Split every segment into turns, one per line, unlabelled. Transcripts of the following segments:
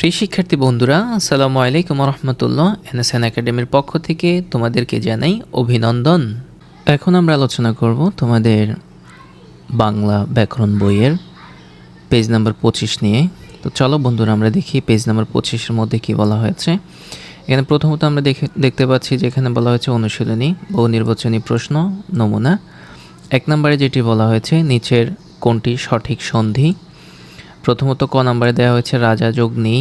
প্রিয় শিক্ষার্থী বন্ধুরা, আসসালামু আলাইকুম রহমতুল্লাহ এনএসএন একাডেমির পক্ষ থেকে তোমাদেরকে জানাই অভিনন্দন। এখন আমরা আলোচনা করব তোমাদের বাংলা ব্যাকরণ বইয়ের পেজ নাম্বার পঁচিশ নিয়ে। তো চলো বন্ধুরা, আমরা দেখি পেজ নাম্বার পঁচিশের মধ্যে কি বলা হয়েছে। এখানে প্রথমত আমরা দেখে, দেখতে পাচ্ছি যে এখানে বলা হয়েছে অনুশীলনী, বহু নির্বাচনী প্রশ্ন, নমুনা। এক নম্বরে যেটি বলা হয়েছে, নিচের কোনটি সঠিক সন্ধি প্রথমত ক নাম্বারে দেওয়া হয়েছে রাজা যোগ নি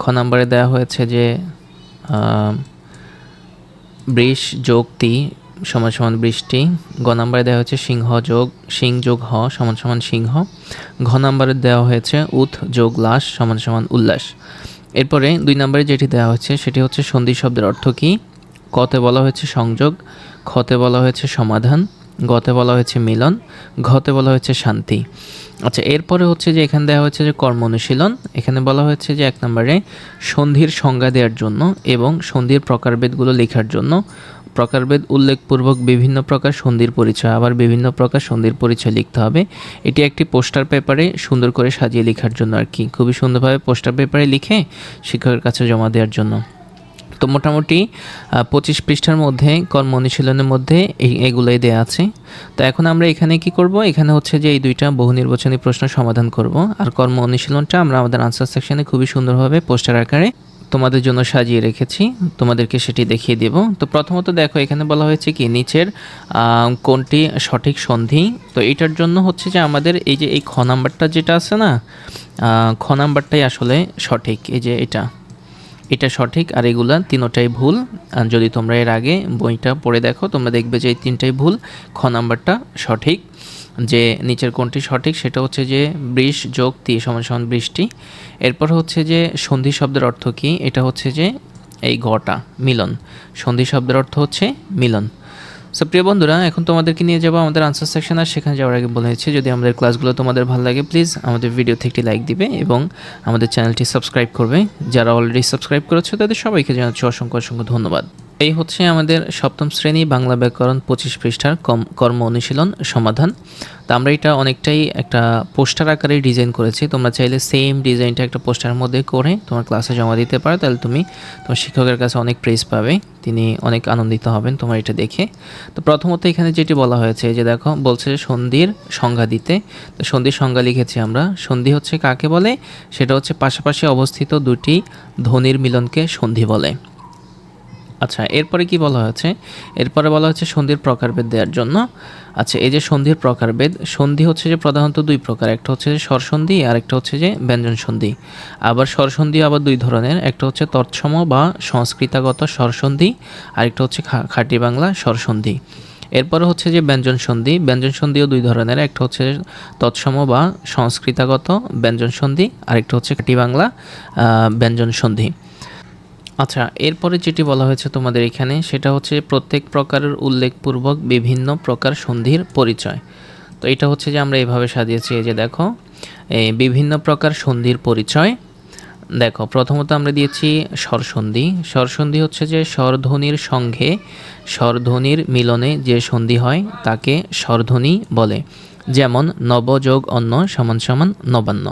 খ নাম্বারে দেওয়া হয়েছে যে বৃষ যোগ তি সমান সমান বৃষ্টি। গ নাম্বারে দেওয়া হয়েছে সিংহ যোগ, সিং যোগ হ সমান সমান সিংহ। ঘ নাম্বারে দেওয়া হয়েছে উথ যোগ লাস সমান সমান উল্লাস। এরপরে দুই নম্বরে যেটি দেওয়া হয়েছে সেটি হচ্ছে সন্ধি শব্দের অর্থ কী? কতে বলা হয়েছে সংযোগ, খতে বলা হয়েছে সমাধান। গতে বলা হয়েছে মিলন, ঘতে বলা হয়েছে শান্তি। আচ্ছা এরপরে হচ্ছে যে এখানে দেওয়া হয়েছে যে কর্ম অনুশীলন, এখানে বলা হয়েছে যে এক নম্বরে সন্ধির সংজ্ঞা দেওয়ার জন্য এবং সন্ধির প্রকারভেদগুলো লেখার জন্য। প্রকারভেদ উল্লেখপূর্বক বিভিন্ন প্রকার সন্ধির পরিচয়, আবার বিভিন্ন প্রকার সন্ধির পরিচয় লিখতে হবে। এটি একটি পোস্টার পেপারে সুন্দর করে সাজিয়ে লেখার জন্য আর কি। খুবই সুন্দরভাবে পোস্টার পেপারে লিখে শিক্ষকের কাছে জমা দেওয়ার জন্য। তো মোটামুটি পঁচিশ পৃষ্ঠার মধ্যে কর্ম অনুশীলনের মধ্যে এই, এগুলোই দেওয়া আছে। তো এখন আমরা এখানে কি করব? এখানে হচ্ছে যে এই দুইটা বহু নির্বাচনী প্রশ্ন সমাধান করব। আর কর্ম অনুশীলনটা আমরা আমাদের আনসার সেকশনে খুবই সুন্দরভাবে পোস্টার আকারে তোমাদের জন্য সাজিয়ে রেখেছি। তোমাদেরকে সেটি দেখিয়ে দেব। তো প্রথমত দেখো, এখানে বলা হয়েছে কি, নিচের কোনটি সঠিক সন্ধি? তো এটার জন্য হচ্ছে যে আমাদের এই যে এই খ নাম্বারটা যেটা আছে না খ নাম্বারটাই আসলে সঠিক। এই যে এটা। এটা সঠিক আর এগুলা তিনোটাই ভুল। আর যদি তোমরা এর আগে বইটা পড়ে দেখো, তোমরা দেখবে যে এই তিনটাই ভুল। খ নাম্বারটা সঠিক। যে নিচের কোনটি সঠিক সেটা হচ্ছে যে বৃষ যোগ তি সমান সমান বৃষ্টি। এরপর হচ্ছে যে সন্ধি শব্দের অর্থ কী? এটা হচ্ছে যে এই ঘটা, মিলন। সন্ধি শব্দের অর্থ হচ্ছে মিলন। সো প্রিয় বন্ধুরা, এখন তোমাদেরকে নিয়ে যাব আমাদের আনসার সেকশন আর সেখানে যাওয়ার আগে বলে বলেছি যদি আমাদের ক্লাসগুলো তোমাদের ভালো লাগে প্লিজ আমাদের ভিডিওতে একটি লাইক দিবে এবং আমাদের চ্যানেলটি সাবস্ক্রাইব করবে। যারা অলরেডি সাবস্ক্রাইব করেছে, তাদের সবাইকে জানাচ্ছি অসংখ্য অসংখ্য ধন্যবাদ। এই হচ্ছে আমাদের সপ্তম শ্রেণি বাংলা ব্যাকরণ পঁচিশ পৃষ্ঠার কম কর্ম অনুশীলন সমাধান। তো আমরা এটা অনেকটাই একটা পোস্টার আকারে ডিজাইন করেছি। তোমরা চাইলে সেম ডিজাইনটা একটা পোস্টারের মধ্যে করে তোমার ক্লাসে জমা দিতে পারো। তাহলে তুমি তোমার শিক্ষকের কাছে অনেক প্রেস পাবে। তিনি অনেক আনন্দিত হবেন তোমার এটা দেখে। তো প্রথমত এখানে যেটি বলা হয়েছে, যে দেখো, বলছে সন্ধির সংজ্ঞা দিতে। তো সন্ধির সংজ্ঞা লিখেছি আমরা। সন্ধি হচ্ছে কাকে বলে? সেটা হচ্ছে পাশাপাশি অবস্থিত দুটি ধ্বনির মিলনকে সন্ধি বলে। আচ্ছা এরপরে কি বলা হয়েছে? এরপরে বলা হচ্ছে সন্ধির প্রকারভেদ দেওয়ার জন্য। আচ্ছা এই যে সন্ধির প্রকারভেদ, সন্ধি হচ্ছে যে প্রধানত দুই প্রকার, একটা হচ্ছে যে স্বরসন্ধি আর একটা হচ্ছে যে ব্যঞ্জন সন্ধি আবার স্বরসন্ধি আবার দুই ধরনের, একটা হচ্ছে তৎসম বা সংস্কৃতাগত স্বরসন্ধি, আর একটা হচ্ছে খাঁটি বাংলা স্বরসন্ধি। এরপরে হচ্ছে যে ব্যঞ্জন সন্ধি ব্যঞ্জন সন্ধিও দুই ধরনের, একটা হচ্ছে তৎসম বা সংস্কৃতাগত ব্যঞ্জন সন্ধি আরেকটা হচ্ছে খাঁটি বাংলা ব্যঞ্জন সন্ধি আচ্ছা এরপরে যেটি বলা হয়েছে তোমাদের এখানে, সেটা হচ্ছে প্রত্যেক প্রকারের উল্লেখপূর্বক বিভিন্ন প্রকার সন্ধির পরিচয়। তো এটা হচ্ছে যে আমরা এভাবে সাজিয়েছি, এই যে দেখো বিভিন্ন প্রকার সন্ধির পরিচয়। দেখো, প্রথমত আমরা দিয়েছি স্বরসন্ধি। স্বরসন্ধি হচ্ছে যে স্বরধ্বনির সঙ্গে স্বরধ্বনির মিলনে যে সন্ধি হয়, তাকে স্বরধ্বনি বলে। যেমন নবযোগ অন্য সমান সমান নবান্ন।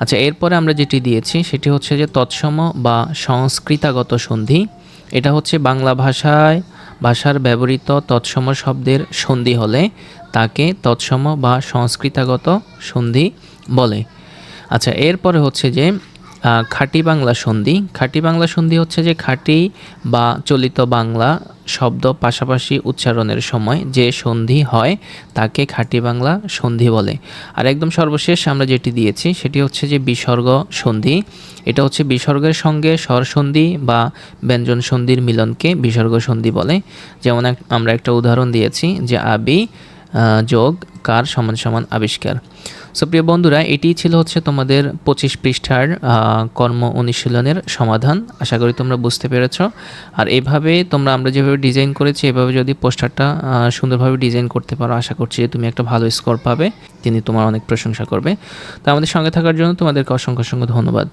আচ্ছা এরপরে আমরা যেটি দিয়েছি সেটি হচ্ছে যে তৎসম বা সংস্কৃতাগত সন্ধি। এটা হচ্ছে বাংলা ভাষায়, ভাষার ব্যবহৃত তৎসম শব্দের সন্ধি হলে তাকে তৎসম বা সংস্কৃতাগত সন্ধি বলে। আচ্ছা এরপরে হচ্ছে যে খাঁটি বাংলা সন্ধি। খাঁটি বাংলা সন্ধি হচ্ছে যে খাঁটি বা চলিত বাংলা শব্দ পাশাপাশি উচ্চারণের সময় যে সন্ধি হয় তাকে খাঁটি বাংলা সন্ধি বলে। আর একদম সর্বশেষ আমরা যেটি দিয়েছি সেটি হচ্ছে যে বিসর্গ সন্ধি। এটা হচ্ছে বিসর্গের সঙ্গে স্বর সন্ধি বা ব্যঞ্জন সন্ধির মিলনকে বিসর্গ সন্ধি বলে। যেমন আমরা একটা উদাহরণ দিয়েছি যে আবি যোগ, কার সমান সমান আবিষ্কার। সো প্রিয় বন্ধুরা এটি ছিল হচ্ছে তোমাদের পঁচিশ পৃষ্ঠার কর্ম অনুশীলনের সমাধান। আশা করি তোমরা বুঝতে পেরেছ। আর এভাবে তোমরা, আমরা যেভাবে ডিজাইন করেছি, এভাবে যদি পোস্টারটা সুন্দরভাবে ডিজাইন করতে পারো, আশা করছি যে তুমি একটা ভালো স্কোর পাবে। তিনি তোমার অনেক প্রশংসা করবে। তো আমাদের সঙ্গে থাকার জন্য তোমাদেরকে অসংখ্য অসংখ্য ধন্যবাদ।